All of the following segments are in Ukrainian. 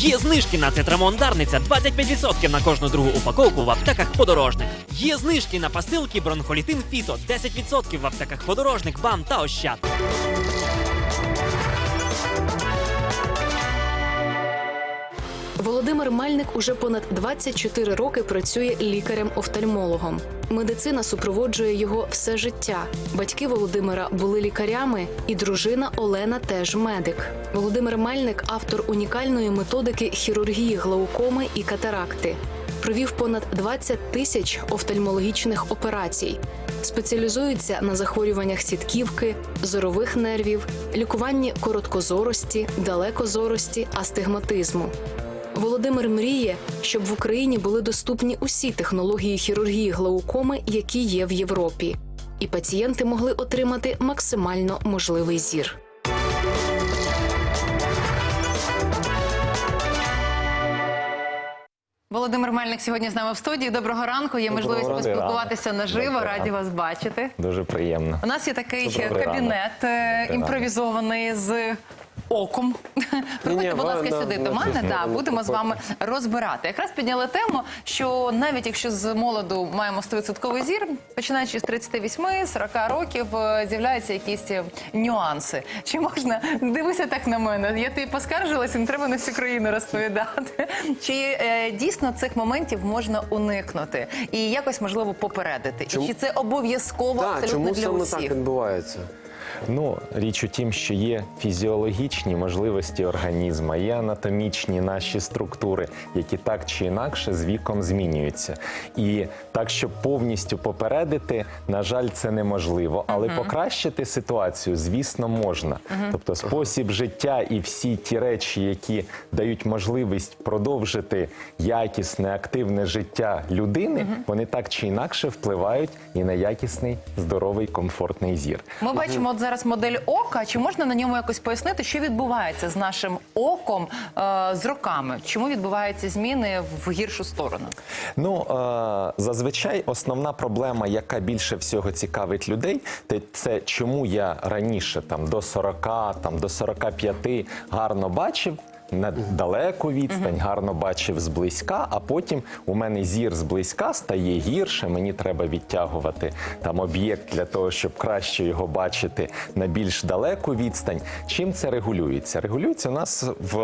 Є знижки на цитрамон Дарниця 25% на кожну другу упаковку в аптеках подорожник. Є знижки на пастилки бронхолітин Фіто 10% в аптеках подорожник, БАМ та Ощад. Володимир Мельник уже понад 24 роки працює лікарем-офтальмологом. Медицина супроводжує його все життя. Батьки Володимира були лікарями, і дружина Олена теж медик. Володимир Мельник автор унікальної методики хірургії глаукоми і катаракти. Провів понад 20 тисяч офтальмологічних операцій. Спеціалізується на захворюваннях сітківки, зорових нервів, лікуванні короткозорості, далекозорості, астигматизму. Володимир мріє, щоб в Україні були доступні усі технології хірургії глаукоми, які є в Європі, і пацієнти могли отримати максимально можливий зір. Володимир Мельник сьогодні з нами в студії. Доброго ранку. Є Доброго можливість ранку. поспілкуватися наживо. Доброго Раді ранку. вас бачити. Дуже приємно. У нас є такий Добрий кабінет е, імпровізований з. Оком, приходьте, будь ласка, сюди до мене. Да, будемо з вами розбирати. Якраз підняли тему, що навіть якщо з молоду маємо 100% зір, починаючи з 38-40 років, е, з'являються якісь е, нюанси. Чи можна дивися так на мене? Я тобі поскаржилася, не треба на всю країну розповідати. Чи е, дійсно цих моментів можна уникнути і якось можливо попередити? І чи це обов'язково Так, абсолютно чому для саме усіх? так відбувається? Ну, річ у тім, що є фізіологічні можливості організму, є анатомічні наші структури, які так чи інакше з віком змінюються. І так, щоб повністю попередити, на жаль, це неможливо. Але покращити ситуацію, звісно, можна. Тобто, спосіб життя і всі ті речі, які дають можливість продовжити якісне, активне життя людини, вони так чи інакше впливають і на якісний, здоровий, комфортний зір. Ми бачимо от зараз модель ока. Чи можна на ньому якось пояснити, що відбувається з нашим оком е, з роками? Чому відбуваються зміни в гіршу сторону? Ну е, зазвичай основна проблема, яка більше всього цікавить людей, це чому я раніше там до 40, там до 45 гарно бачив. На далеку відстань гарно бачив зблизька, а потім у мене зір зблизька стає гірше. Мені треба відтягувати там об'єкт для того, щоб краще його бачити на більш далеку відстань. Чим це регулюється? Регулюється у нас в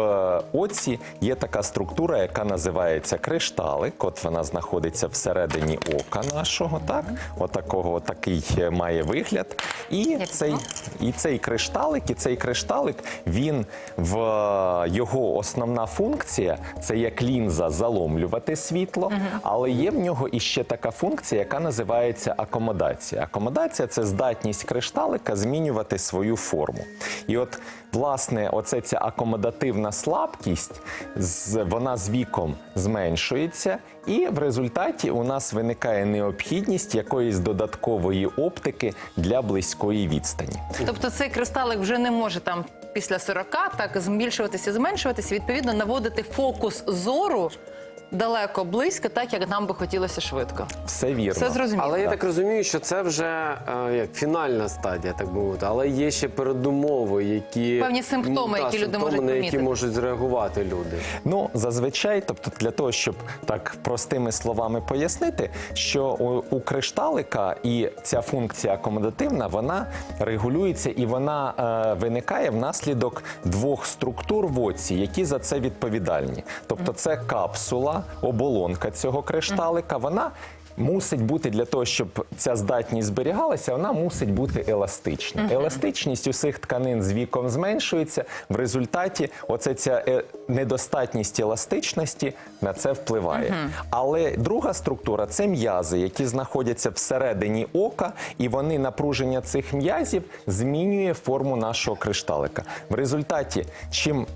оці є така структура, яка називається кришталик. От вона знаходиться всередині ока нашого, так отакого, такий е, має вигляд. І цей, і цей кришталик, і цей кришталик, він в е, його основна функція це як лінза заломлювати світло, але є в нього іще така функція, яка називається акомодація. Акомодація це здатність кришталика змінювати свою форму. І от власне, оце ця акомодативна слабкість, з- вона з віком зменшується, і в результаті у нас виникає необхідність якоїсь додаткової оптики для близької відстані. Тобто цей кристалик вже не може там після 40 так збільшуватися, зменшуватися, відповідно, наводити фокус зору далеко, близько, так як нам би хотілося швидко. Все вірно. Все зрозуміло. Але я так розумію, що це вже е, як фінальна стадія, так би мовити. Але є ще передумови, які Певні симптоми, які люди симптоми, можуть на які помітити. можуть зреагувати люди. Ну, зазвичай, тобто для того, щоб так простими словами пояснити, що у, у кришталика і ця функція акомодативна, вона регулюється і вона е, виникає внаслідок двох структур в оці, які за це відповідальні. Тобто, це капсула, оболонка цього кришталика, вона. Мусить бути для того, щоб ця здатність зберігалася, вона мусить бути еластична. Еластичність усіх тканин з віком зменшується. В результаті оце ця е, недостатність еластичності на це впливає. Але друга структура це м'язи, які знаходяться всередині ока, і вони напруження цих м'язів змінює форму нашого кришталика. В результаті, чим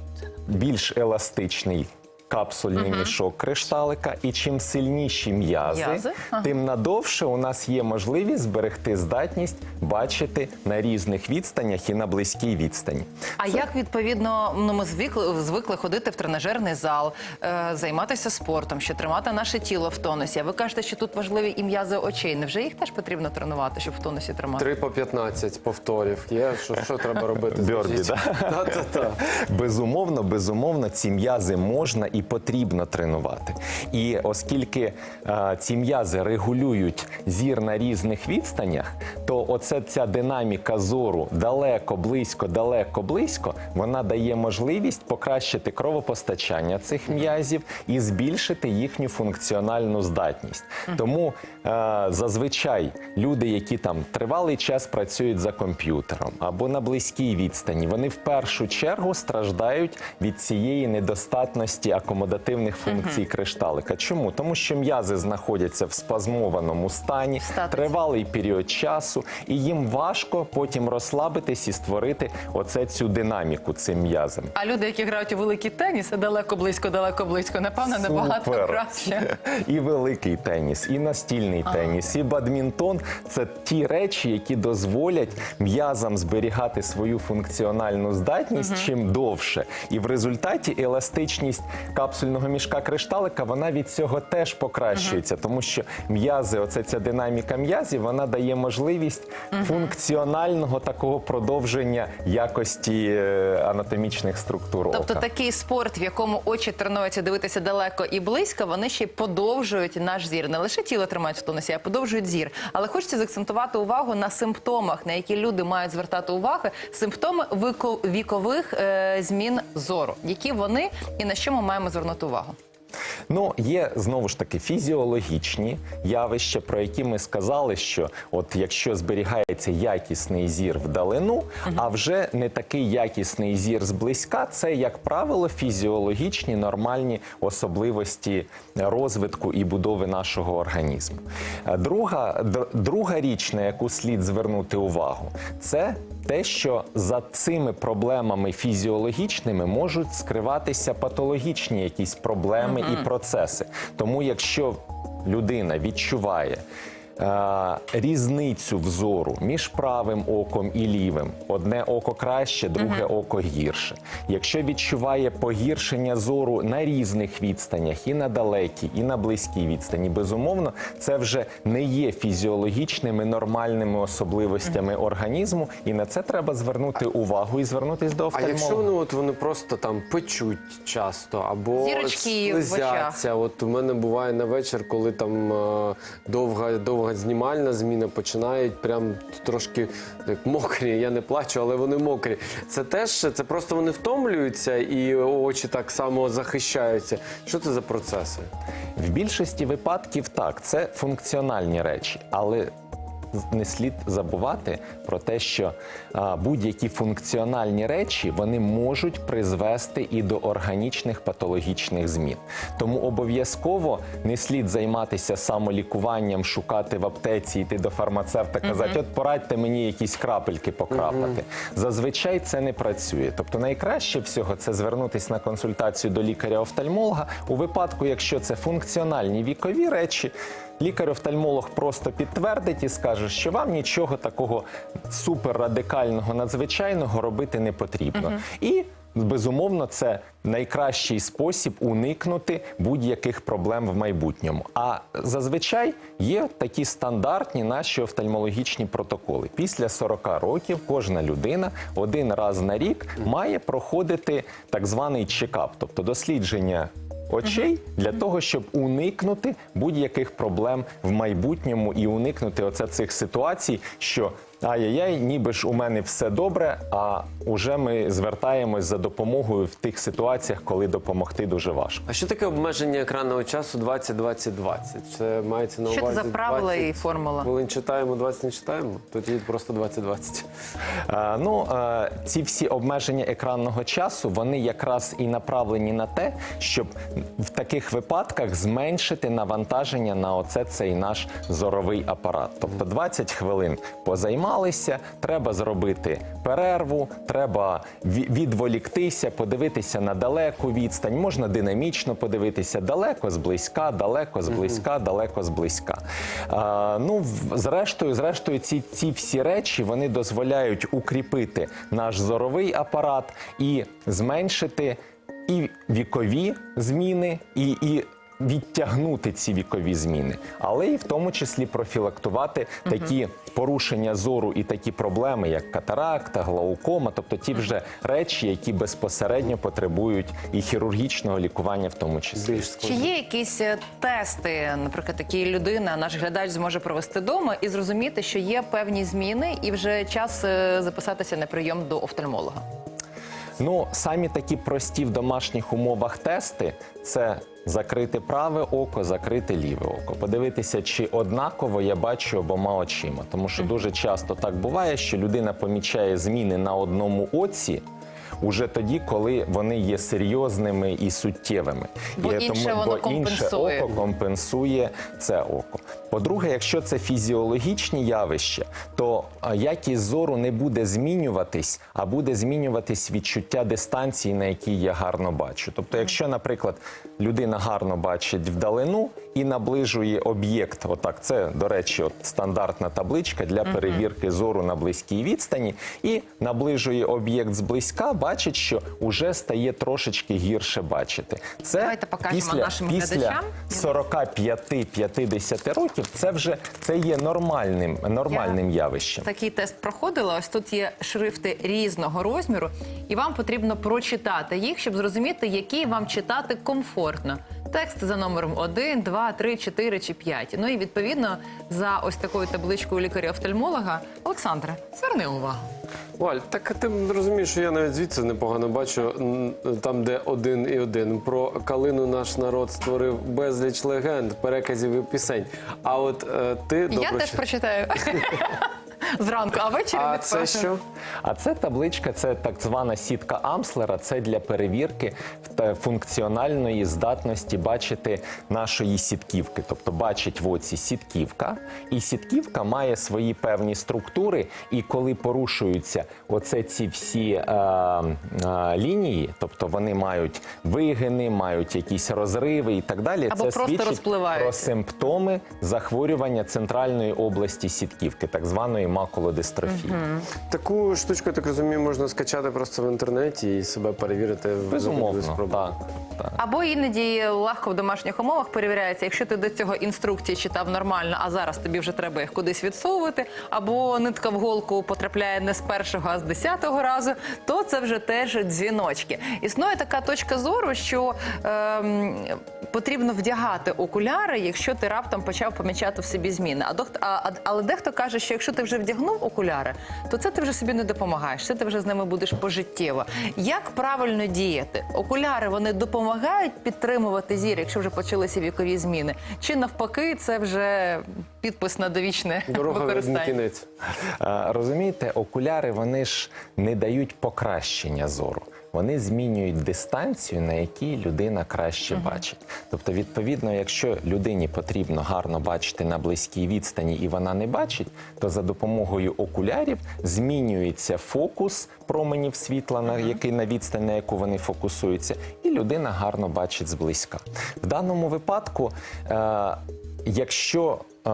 більш еластичний капсульний мішок кришталика, і чим сильніші м'язи, ага. тим надовше у нас є можливість зберегти здатність бачити на різних відстанях і на близькій відстані. А як відповідно ну ми звикли, звикли ходити в тренажерний зал, е, займатися спортом, що тримати наше тіло в тонусі? А ви кажете, що тут важливі і м'язи очей. Невже їх теж потрібно тренувати, щоб в тонусі тримати? 3 по 15 повторів. Є, що, що треба робити? Бьорбі, скажіть? да? Безумовно, безумовно, ці м'язи можна і потрібно тренувати. І оскільки е, ці м'язи регулюють зір на різних відстанях, то оце ця динаміка зору далеко, близько, далеко, близько, вона дає можливість покращити кровопостачання цих м'язів і збільшити їхню функціональну здатність. Тому е, зазвичай люди, які там тривалий час працюють за комп'ютером або на близькій відстані, вони в першу чергу страждають від цієї недостатності акомодативних функцій кришталика. Чому? Тому що м'язи знаходяться в спазмованому стані Статиці. тривалий період часу, і їм важко потім розслабитись і створити оце цю динаміку цим м'язам. А люди, які грають у великий теніс, далеко близько, далеко близько, напевно, набагато краще. І великий теніс, і настільний теніс, і бадмінтон це ті речі, які дозволять м'язам зберігати свою функціональну здатність чим довше. І в результаті еластичність капсульного мішка кришталика вона від цього теж покращується, тому що м'язи, оце ця динаміка м'язів, вона дає можливість функціонального такого продовження якості е, анатомічних структур. Тобто ока. такий спорт, в якому очі тренуються дивитися далеко і близько, вони ще й подовжують наш зір. Не лише тіло тримають в тонусі, а подовжують зір. Але хочеться заакцентувати увагу на симптомах, на які люди мають звертати увагу. Симптоми вікових е, змін зору, які вони і на що ми маємо звернути увагу. Ну, є знову ж таки фізіологічні явища, про які ми сказали, що от якщо зберігається якісний зір вдалину, а вже не такий якісний зір зблизька, це, як правило, фізіологічні нормальні особливості розвитку і будови нашого організму. Е, Друга, друга річ, на яку слід звернути увагу, це те, що за цими проблемами фізіологічними можуть скриватися патологічні якісь проблеми і процеси. Тому, якщо людина відчуває різницю взору між правим оком і лівим, одне око краще, друге око гірше. Якщо відчуває погіршення зору на різних відстанях, і на далекій, і на близькій відстані, безумовно, це вже не є фізіологічними нормальними особливостями організму, і на це треба звернути увагу і звернутись до А офтальмолога. якщо вони от вони просто там печуть часто або Зірочки в очах. От у мене буває на вечір, коли там е, довга знімальна зміна, починають прям трошки так, мокрі. Я не плачу, але вони мокрі. Це теж це просто вони втомлюються і очі так само захищаються. Що це за процеси? В більшості випадків так, це функціональні речі, але не слід забувати про те, що будь-які функціональні речі вони можуть призвести і до органічних патологічних змін. Тому обов'язково не слід займатися самолікуванням, шукати в аптеці, йти до фармацевта, казати, от порадьте мені якісь крапельки покрапати. Зазвичай це не працює. Тобто найкраще всього це звернутися на консультацію до лікаря-офтальмолога у випадку, якщо це функціональні вікові речі. Лікар-офтальмолог просто підтвердить і скаже, що вам нічого такого суперрадикального, надзвичайного робити не потрібно. І безумовно це найкращий спосіб уникнути будь-яких проблем в майбутньому. А зазвичай є такі стандартні наші офтальмологічні протоколи. Після 40 років кожна людина один раз на рік має проходити так званий чекап, тобто дослідження очей для того, щоб уникнути будь-яких проблем в майбутньому і уникнути оце цих ситуацій, що ай-яй-яй, ніби ж у мене все добре, а уже ми звертаємось за допомогою в тих ситуаціях, коли допомогти дуже важко. А що таке обмеження екранного часу 20-20-20? Це мається на Що це за правила 20 і формула? Хвилин читаємо, 20 не читаємо. Тоді просто 20-20. Е, Ну, е, ці всі обмеження екранного часу вони якраз і направлені на те, щоб в таких випадках зменшити навантаження на оце цей наш зоровий апарат. Тобто 20 хвилин позайматися, займалися, треба зробити перерву, треба відволіктися, подивитися на далеку відстань. Можна динамічно подивитися далеко, зблизька, далеко, зблизька, далеко, зблизька. А, ну, зрештою, зрештою, ці, ці всі речі вони дозволяють укріпити наш зоровий апарат і зменшити і вікові зміни, і, і відтягнути ці вікові зміни, але і в тому числі профілактувати такі порушення зору і такі проблеми, як катаракта, глаукома, тобто ті вже речі, які безпосередньо потребують і хірургічного лікування, в тому числі. Чи є якісь е, тести, наприклад, такі людина, наш глядач зможе провести вдома і зрозуміти, що є певні зміни, і вже час е, записатися на прийом до офтальмолога? Ну, самі такі прості в домашніх умовах тести це закрити праве око, закрити ліве око. Подивитися, чи однаково я бачу обома очима. Тому що дуже часто так буває, що людина помічає зміни на одному оці. Уже тоді, коли вони є серйозними і суттєвими, Бо і інше воно бо інше компенсує. око компенсує це око. По-друге, якщо це фізіологічні явища, то якість зору не буде змінюватись, а буде змінюватись відчуття дистанції, на якій я гарно бачу. Тобто, якщо, наприклад, людина гарно бачить вдалину і наближує об'єкт, отак, це, до речі, от стандартна табличка для перевірки зору на близькій відстані, і наближує об'єкт зблизька, бачить, що вже стає трошечки гірше бачити. Це Давайте покажемо після, нашим після глядачам. 45-50 років це вже це є нормальним, нормальним явищем. Такий тест проходила. Ось тут є шрифти різного розміру, і вам потрібно прочитати їх, щоб зрозуміти, який вам читати комфортно. Текст за номером 1, 2, 3, 4 чи 5. Ну і відповідно за ось такою табличкою лікаря-офтальмолога. Олександре, зверни увагу. Валь, так ти розумієш, що я навіть звідси непогано бачу, там, де один і один. Про калину наш народ створив безліч легенд, переказів і пісень. А от е, ти Я добре. теж прочитаю зранку, а ввечері А це що? А це табличка, це так звана сітка Амслера. Це для перевірки та функціональної здатності бачити нашої сітківки. Тобто бачить в оці сітківка, і сітківка має свої певні структури. І коли порушуються оце ці всі е, е, лінії, тобто вони мають вигини, мають якісь розриви і так далі. Або це свідчить про симптоми захворювання центральної області сітківки, так званої макулодистрофії. Таку штучку, я так розумію, можна скачати просто в інтернеті і себе перевірити в Безумовно, так. так. Або іноді легко в домашніх умовах перевіряється, якщо ти до цього інструкції читав нормально, а зараз тобі вже треба їх кудись відсовувати, або нитка в голку потрапляє не з першого, а з десятого разу, то це вже теж дзвіночки. Існує така точка зору, що ем, потрібно вдягати окуляри, якщо ти раптом почав помічати в собі зміни. А дохт, а, а- але дехто каже, що якщо ти вже вдягнув окуляри, то це ти вже собі не допомагаєш. Це ти вже з ними будеш пожиттєво. Як правильно діяти? Окуляри вони допомагають підтримувати зір, якщо вже почалися вікові зміни. Чи навпаки, це вже підпис на довічне Дорога використання? кінець. А, Розумієте, окуляри вони ж не дають покращення зору. Вони змінюють дистанцію, на якій людина краще бачить. Тобто, відповідно, якщо людині потрібно гарно бачити на близькій відстані і вона не бачить, то за допомогою окулярів змінюється фокус променів світла, на який на відстань, на яку вони фокусуються, і людина гарно бачить зблизька. В даному випадку, е, якщо е,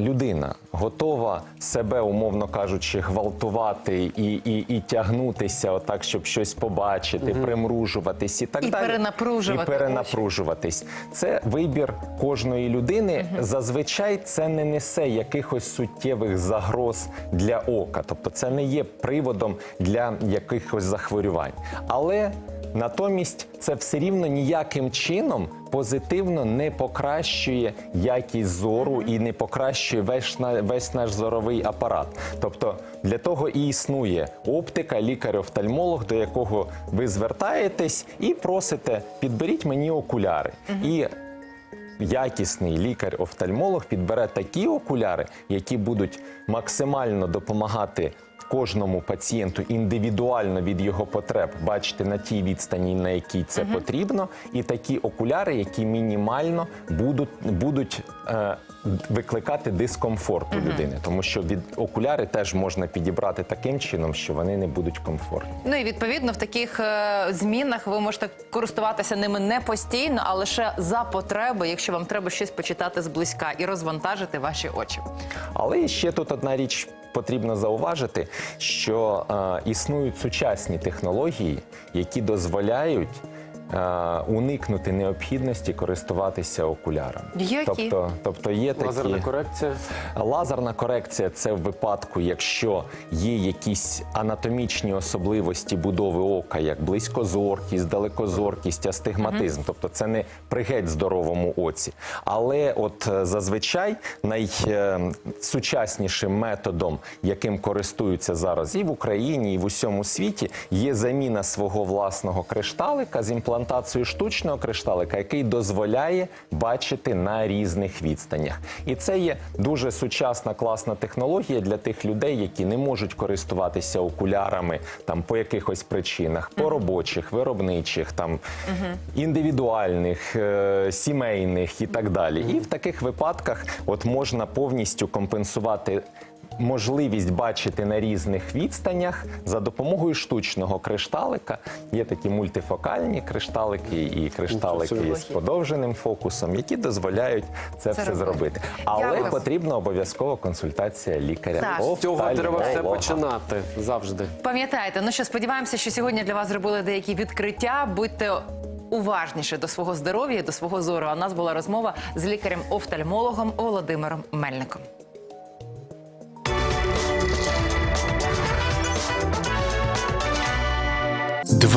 людина готова себе, умовно кажучи, гвалтувати і, і, і тягнутися, отак, щоб щось побачити, примружуватись і так І далі. перенапружувати І перенапружуватись. Це вибір кожної людини. Зазвичай це не несе якихось суттєвих загроз для ока, тобто це не є приводом для якихось захворювань. Але Натомість це все рівно ніяким чином позитивно не покращує якість зору і не покращує весь, весь наш зоровий апарат. Тобто для того і існує оптика, лікар-офтальмолог, до якого ви звертаєтесь і просите, підберіть мені окуляри. І якісний лікар-офтальмолог підбере такі окуляри, які будуть максимально допомагати кожному пацієну індивідуально від його потреб бачити на тій відстані, на якій це потрібно, і такі окуляри, які мінімально будуть, будуть е, викликати дискомфорт у людини, тому що від окуляри теж можна підібрати таким чином, що вони не будуть комфортні. Ну і відповідно в таких е, змінах ви можете користуватися ними не постійно, а лише за потреби, якщо вам треба щось почитати зблизька і розвантажити ваші очі. Але ще тут одна річ потрібно зауважити, що е, існують сучасні технології, які дозволяють. Е, Уникнути необхідності користуватися окулярами. Які? Тобто, тобто є такі Лазерна корекція. Лазерна корекція це в випадку, якщо є якісь анатомічні особливості будови ока, як близькозоркість, далекозоркість, астигматизм. Тобто це не при геть здоровому оці. Але от е, зазвичай найсучаснішим методом, яким користуються зараз і в Україні, і в усьому світі, є заміна свого власного кришталика з імплантацією штучного кришталика, який дозволяє бачити на різних відстанях. І це є дуже сучасна класна технологія для тих людей, які не можуть користуватися окулярами там по якихось причинах, по робочих, виробничих, там індивідуальних, е, сімейних і так далі. І в таких випадках от можна повністю компенсувати. Можливість бачити на різних відстанях за допомогою штучного кришталика. Є такі мультифокальні кришталики і кришталики з подовженим фокусом, які дозволяють це, все робити. зробити. Але Дякую. потрібна обов'язково консультація лікаря. Так. З цього треба все починати завжди. Пам'ятайте, ну що сподіваємося, що сьогодні для вас зробили деякі відкриття. Будьте уважніше до свого здоров'я, і до свого зору. А у нас була розмова з лікарем-офтальмологом Володимиром Мельником. –